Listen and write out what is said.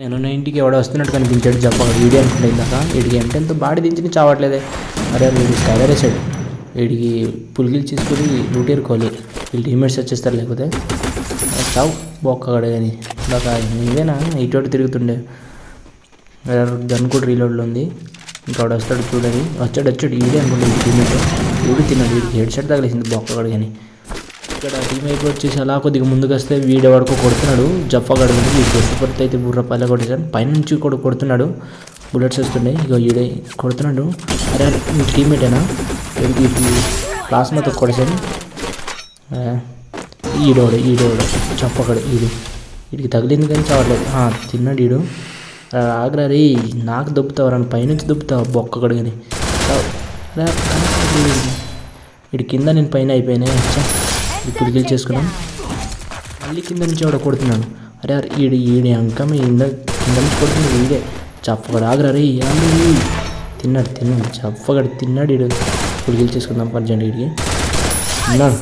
నేను నా ఇంటికి ఎవడో వస్తున్నట్టు కనిపించాడు చెప్పగా వీడియో అనుకుంటే ఇందాక. వీడికి ఎంటెంత బాడీ దించిన చావట్లేదే. అరే వీడి స్కైలర్ వేసాడు వీడికి పులిగిలు చేసుకుని లూటేరుకోవాలి వీళ్ళు టీమేట్స్ వచ్చేస్తారు లేకపోతే. చావు బొక్కగాడు కానీ ఇందాక నీవేనా ఇటు తిరుగుతుండే. గన్ కూడా రీలోడ్లో ఉంది. ఇంకా వస్తాడు చూడని. వచ్చాడు వచ్చాడు. ఈడే అనుకుంటే టీమేట్ వీడు తిన్నాడు. వీడికి హెడ్ షర్ట్ తగిలేసింది బొక్కగాడు కానీ ఇక్కడ టీం అయిపోయి వచ్చేసి అలా కొద్దిగా ముందుకు వస్తే వీడే వరకు కొడుతున్నాడు. జఫాగాడు మీద వీడు దెబ్బపడితే అయితే బుర్ర పల్ల కొట్టేసాడు పైనుంచి కూడా కొడుతున్నాడు. బుల్లెట్స్ వస్తున్నాయి. ఇక ఈడే కొడుతున్నాడు. అరే మీ టీమేటేనా ఇప్పుడు ప్లాస్మాతో కొడేసాడు ఈడోడు ఈడోడు. చెప్పకడు ఈడు. వీడికి తగిలింది కానీ చావట్లేదు. తిన్నాడు ఈడు. ఆగ్రా రే నాకు దొబ్బుతావు రా పైనుంచి దొబ్బుతావు బొక్క కానీ వీడి కింద నేను పైన అయిపోయినా. ఇప్పుడు గిల్ చేసుకున్నాం మళ్ళీ కింద నుంచి ఆవిడ కొడుతున్నాను అరే అరే ఈడు ఈడి అంకం ఇంద కింద నుంచి కొడుతుంది ఈడే చప్పగడు ఆగ్రా రే ఆగు. తిన్నాడు తిన్నాడు. చప్పగడు తిన్నాడు ఈడు. ఇప్పుడు గిల్ చేసుకుందాం పర్జెంట్ వీడికి తిన్నాడు.